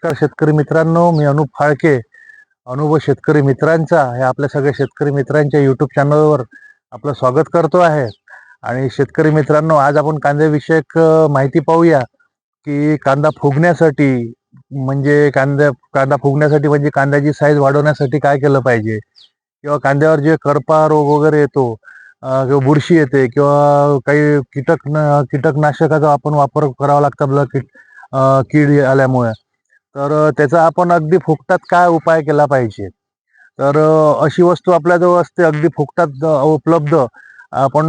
नमस्कार शेतकरी मित्रांनो मी अनुप फाळके अनुभव शेतकरी मित्रांचा हे आपल्या सगळ्या शेतकरी मित्रांच्या युट्यूब चॅनलवर आपलं स्वागत करतो आहे. आणि शेतकरी मित्रांनो आज आपण कांद्याविषयक माहिती पाहूया की कांदा फुगण्यासाठी म्हणजे कांदा कांदा फुगण्यासाठी म्हणजे कांद्याची साईज वाढवण्यासाठी काय केलं पाहिजे? किंवा कांद्यावर जे करपा रोग वगैरे येतो किंवा बुरशी येते किंवा काही कीटक कीटकनाशकाचा आपण वापर करावा लागतो आपल्याला कीट कीड आल्यामुळे. तर त्याचा आपण अगदी फुकटात काय उपाय केला पाहिजे? तर अशी वस्तू आपल्याजवळ असते अगदी फुकटात उपलब्ध. आपण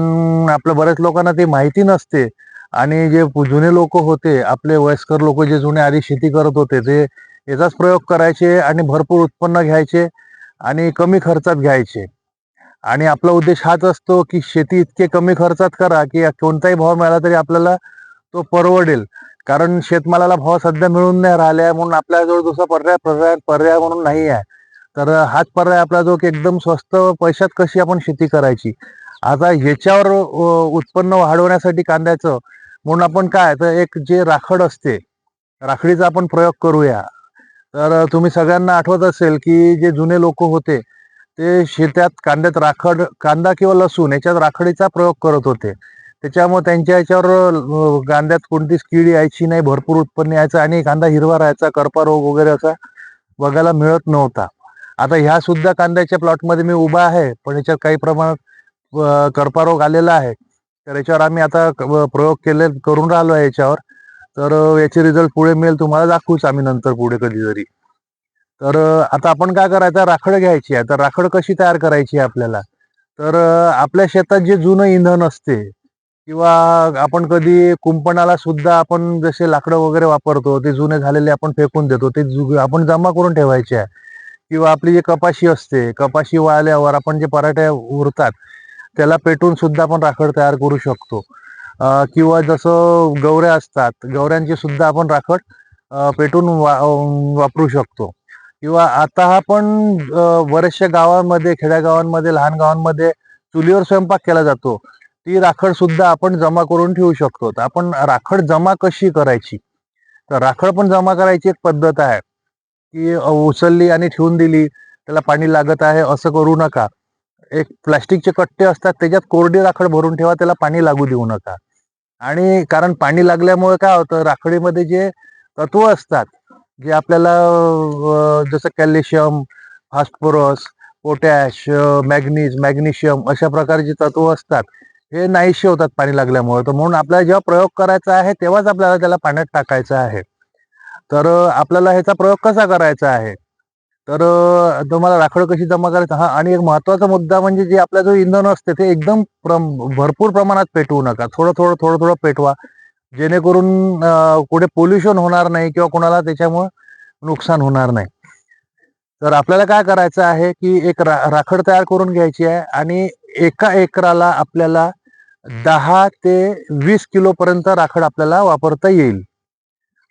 आपल्या बऱ्याच लोकांना ती माहिती नसते. आणि जे जुने लोक होते आपले वयस्कर लोक जे जुने आधी शेती करत होते ते याचाच प्रयोग करायचे आणि भरपूर उत्पन्न घ्यायचे आणि कमी खर्चात घ्यायचे. आणि आपला उद्देश हाच असतो की शेती इतके कमी खर्चात करा की कोणताही भाव मिळाला तरी आपल्याला तो परवडेल. कारण शेतमालाला भाव सध्या मिळून नाही राहिला म्हणून आपल्याजवळ दुसरा पर्याय पर्याय पर्याय म्हणून नाही आहे. तर हाच पर्याय आपल्याजवळ की एकदम स्वस्त पैशात कशी आपण शेती करायची? आता याच्यावर उत्पन्न वाढवण्यासाठी कांद्याचं म्हणून आपण काय तर एक जे राखड असते राखडीचा आपण प्रयोग करूया. तर तुम्ही सगळ्यांना आठवत असेल की जे जुने लोक होते ते शेतात कांद्यात राखड कांदा किंवा लसूण याच्यात राखडीचा प्रयोग करत होते. त्याच्यामुळे त्यांच्या याच्यावर कांद्यात कोणतीच कीड यायची नाही भरपूर उत्पन्न यायचं आणि कांदा हिरवा राहायचा करपा रोग वगैरे असा बघायला मिळत नव्हता. आता ह्या सुद्धा कांद्याच्या प्लॉटमध्ये मी उभा आहे पण याच्यात काही प्रमाणात करपा रोग आलेला आहे. तर याच्यावर आम्ही आता प्रयोग केले करून राहिलो आहे याच्यावर. तर याचे रिझल्ट पुढे मिळेल तुम्हाला दाखवूच आम्ही नंतर पुढे कधीतरी. तर आता आपण काय करायचं राखड घ्यायची आहे. तर राखड कशी तयार करायची आहे आपल्याला? तर आपल्या शेतात जे जुनं इंधन असते किंवा आपण कधी कुंपणाला सुद्धा आपण जसे लाकडं वगैरे वापरतो ते जुने झालेले आपण फेकून देतो ते आपण जमा करून ठेवायचे आहे. किंवा आपली जी कपाशी असते कपाशी वाळल्यावर आपण जे पराठ्या उरतात त्याला पेटून सुद्धा आपण राखड तयार करू शकतो. किंवा जसं गवऱ्या असतात गवऱ्यांची सुद्धा आपण राखड पेटून वा वापरू शकतो. किंवा आता आपण अ, बऱ्याचशा गावांमध्ये खेड्यागावांमध्ये लहान गावांमध्ये चुलीवर स्वयंपाक केला जातो. ती राखड सुद्धा आपण जमा करून ठेवू शकतो. तर आपण राखड जमा कशी करायची? तर राखड पण जमा करायची एक पद्धत आहे. की उचलली आणि ठेवून दिली त्याला पाणी लागत आहे असं करू नका. एक प्लास्टिकचे कट्टे असतात त्याच्यात कोरडी राखड भरून ठेवा त्याला पाणी लागू देऊ नका. आणि कारण पाणी लागल्यामुळे काय होतं राखडीमध्ये जे तत्व असतात जे आपल्याला जसं calcium phosphorus potash manganese magnesium अशा प्रकारचे तत्व असतात हे नाहीशे होतात पाणी लागल्यामुळे. तर म्हणून आपल्याला जेव्हा प्रयोग करायचा आहे तेव्हाच आपल्याला त्याला पाण्यात टाकायचं आहे. तर आपल्याला ह्याचा प्रयोग कसा करायचा आहे? तर तुम्हाला राखड कशी जमा करायचं? हा आणि एक महत्त्वाचा मुद्दा म्हणजे जे आपला जो इंधन असते ते एकदम प्रम भरपूर प्रमाणात पेटवू नका. थोडं थोडं थोडं थोडं पेटवा. जेणेकरून कुठे पोल्युशन होणार नाही किंवा कोणाला त्याच्यामुळे नुकसान होणार नाही. तर आपल्याला काय करायचं आहे की एक रा राखड तयार करून घ्यायची आहे आणि एका एकराला आपल्याला दहा ते वीस किलो पर्यंत राखड आपल्याला वापरता येईल.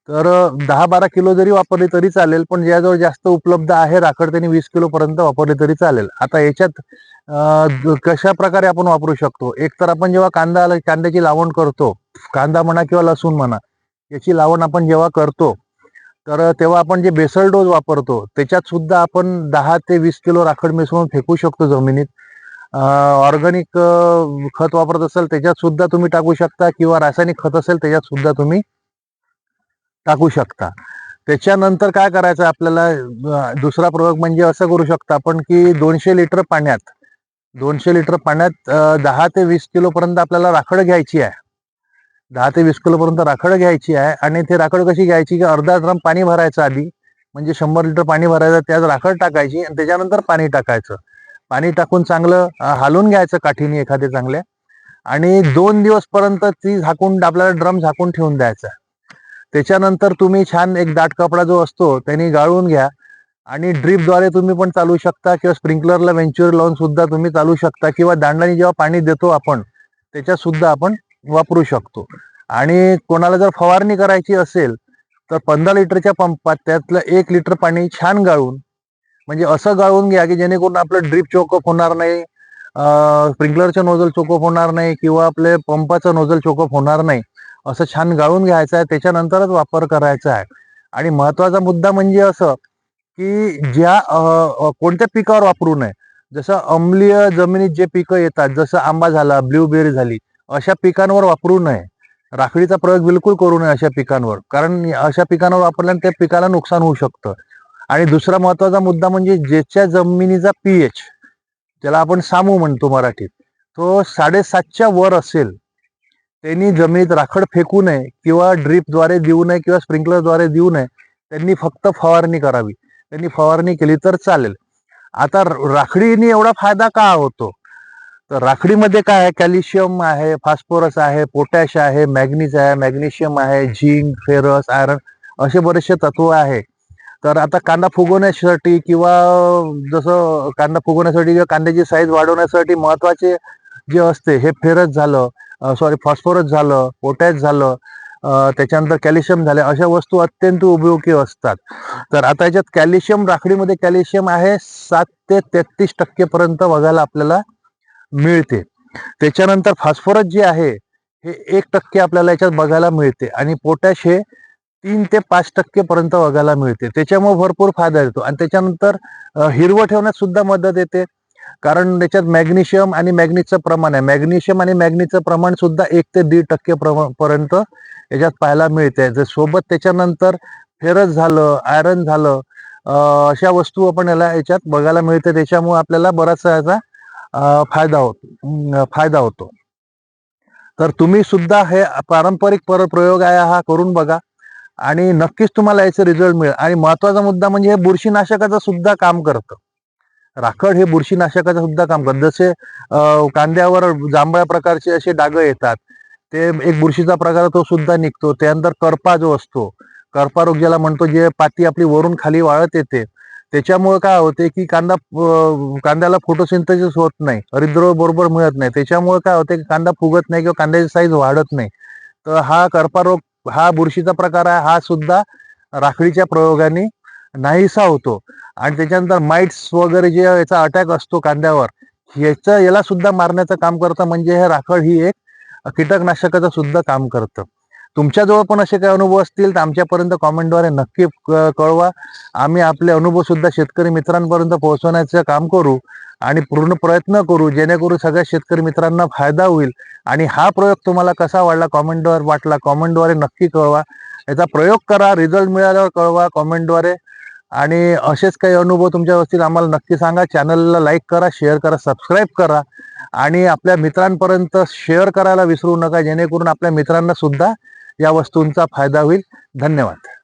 तर दहा बारा किलो जरी वापरली तरी चालेल पण ज्याजवळ जास्त उपलब्ध आहे राखड त्यांनी वीस किलो पर्यंत वापरली तरी चालेल. आता याच्यात कशा प्रकारे आपण वापरू शकतो? एक तर आपण जेव्हा कांदा कांद्याची लावण करतो कांदा म्हणा किंवा लसूण म्हणा याची लावण आपण जेव्हा करतो तर तेव्हा आपण जे बेसल डोस वापरतो त्याच्यात सुद्धा आपण दहा ते वीस किलो राखड मिसळून फेकू शकतो जमिनीत. ऑर्गॅनिक खत वापरत असाल त्याच्यात सुद्धा तुम्ही टाकू शकता किंवा रासायनिक खत असेल त्याच्यात सुद्धा तुम्ही टाकू शकता. त्याच्यानंतर काय करायचं आपल्याला? दुसरा प्रयोग म्हणजे असं करू शकता आपण की दोनशे लिटर पाण्यात दोनशे लिटर पाण्यात दहा ते वीस किलोपर्यंत आपल्याला राखड घ्यायची आहे. दहा ते वीस किलोपर्यंत राखड घ्यायची आहे आणि ते राखड कशी घ्यायची? की अर्धा ड्रम पाणी भरायचं आधी म्हणजे शंभर लिटर पाणी भरायचं त्यात राखड टाकायची आणि त्याच्यानंतर पाणी टाकायचं. पाणी टाकून चांगलं हालून घ्यायचं काठीने एखाद्या चांगल्या आणि दोन दिवसपर्यंत ती झाकून आपल्याला ड्रम झाकून ठेवून द्यायचा. त्याच्यानंतर तुम्ही छान एक दाट कपडा जो असतो त्यांनी गाळून घ्या. आणि ड्रीपद्वारे तुम्ही पण चालू शकता किंवा स्प्रिंकलरला वेंच्युअर लावून सुद्धा तुम्ही चालू शकता किंवा दांडाने जेव्हा पाणी देतो आपण त्याच्यात सुद्धा आपण वापरू शकतो. आणि कोणाला जर फवारणी करायची असेल तर पंधरा लिटरच्या पंपात त्यातलं एक लिटर पाणी छान गाळून म्हणजे असं गाळून घ्या की जेणेकरून आपलं ड्रीप चोकअप होणार नाही स्प्रिंकलरचं नोझल चोकअप होणार नाही किंवा आपले पंपाचं नोझल चोकअप होणार नाही. असं छान गाळून घ्यायचं आहे त्याच्यानंतरच वापर करायचा आहे. आणि महत्त्वाचा मुद्दा म्हणजे असं की ज्या कोणत्या पिकावर वापरू नये. जसं अम्लीय जमिनीत जे पिकं येतात जसं आंबा झाला ब्ल्यूबेरी झाली अशा पिकांवर वापरू नये. राखडीचा प्रयोग बिलकुल करू नये अशा पिकांवर. कारण अशा पिकांवर वापरल्याने त्या पिकाला नुकसान होऊ शकतं. आणि दुसरा महत्त्वाचा मुद्दा म्हणजे ज्याच्या जमिनीचा पीएच त्याला आपण सामू म्हणतो मराठीत तो साडेसातच्या वर असेल त्यांनी जमिनीत राखड फेकू नये किंवा ड्रीपद्वारे देऊ नये किंवा स्प्रिंकलरद्वारे देऊ नये त्यांनी फक्त फवारणी करावी. त्यांनी फवारणी केली तर चालेल. आता राखडीने एवढा फायदा का होतो? तर राखडीमध्ये काय आहे? कॅल्शियम आहे फॉस्फोरस आहे पोटॅश आहे मॅग्नीज आहे मॅग्नेशियम आहे झिंक फेरस आयरन असे बरेचसे तत्व आहे. तर आता कांदा फुगवण्यासाठी किंवा जसं कांदा फुगवण्यासाठी किंवा कांद्याची साईज वाढवण्यासाठी महत्त्वाचे जे असते हे फेरस झालं सॉरी फॉस्फरस झालं पोटॅश झालं त्याच्यानंतर कॅल्शियम झाले अशा वस्तू अत्यंत उपयोगी असतात. तर आता याच्यात कॅल्शियम राखडीमध्ये कॅल्शियम आहे सात ते तेहतीस टक्केपर्यंत बघायला आपल्याला मिळते. त्याच्यानंतर फॉस्फरस जे आहे हे एक टक्के आपल्याला याच्यात बघायला मिळते. आणि पोटॅश हे तीन ते पाच टक्के पर्यंत बघायला मिळते. त्याच्यामुळे भरपूर फायदा येतो. आणि त्याच्यानंतर हिरवं ठेवण्यात सुद्धा मदत येते. कारण त्याच्यात मॅग्नेशियम आणि मॅग्नीजचं प्रमाण आहे. मॅग्नेशियम आणि मॅग्नीजचं प्रमाण सुद्धा एक ते दीड टक्के प्रमा- पर्यंत याच्यात पाहायला मिळते. जर सोबत त्याच्यानंतर फेरस झालं आयरन झालं अशा वस्तू आपण याला याच्यात बघायला मिळते. त्याच्यामुळे आपल्याला बराचसा याचा फायदा होतो फायदा होतो. तर तुम्ही सुद्धा हे पारंपरिक पर प्रयोग आहे हा करून बघा. आणि नक्कीच तुम्हाला याचे रिझल्ट मिळेल. आणि महत्त्वाचा मुद्दा म्हणजे हे बुरशीनाशकाचं सुद्धा काम करतं. राखड हे बुरशीनाशकाचं सुद्धा काम करतं. जसे कांद्यावर जांभळ्या प्रकारचे असे डाग येतात. ते एक बुरशीचा प्रकार तो सुद्धा निघतो. त्यानंतर करपा जो असतो करपा रोग ज्याला म्हणतो जे पाती आपली वरून खाली वाळत येते. त्याच्यामुळे काय होते की कांदा कांद्याला फोटोसिंथेसिस होत नाही. हरिद्रव बरोबर मिळत नाही. त्याच्यामुळे काय होते की कांदा फुगत नाही किंवा कांद्याची साईज वाढत नाही. तर हा करपा रोग हा बुरशीचा प्रकार आहे हा सुद्धा राखडीच्या प्रयोगाने नाहीसा होतो. आणि त्याच्यानंतर माइट्स वगैरे जे याचा अटॅक असतो कांद्यावर याचं याला सुद्धा मारण्याचं काम करतं. म्हणजे हे राखड ही एक कीटकनाशकाचं सुद्धा काम करतं. तुमच्याजवळ पण असे काही अनुभव असतील तर आमच्यापर्यंत कॉमेंटद्वारे नक्की कळवा. आम्ही आपले अनुभव सुद्धा शेतकरी मित्रांपर्यंत पोहोचवण्याचं काम करू आणि पूर्ण प्रयत्न करू जेणेकरून सगळ्या शेतकरी मित्रांना फायदा होईल. आणि हा प्रयोग तुम्हाला कसा वाढला कॉमेंटवर वाटला कॉमेंटद्वारे नक्की कळवा. याचा प्रयोग करा रिझल्ट मिळाल्यावर कळवा कॉमेंटद्वारे. आणि असेच काही अनुभव तुमच्या असतील आम्हाला नक्की सांगा. चॅनलला लाईक करा शेअर करा सबस्क्राईब करा. आणि आपल्या मित्रांपर्यंत शेअर करायला विसरू नका जेणेकरून आपल्या मित्रांना सुद्धा या वस्तूंचा फायदा होईल. धन्यवाद.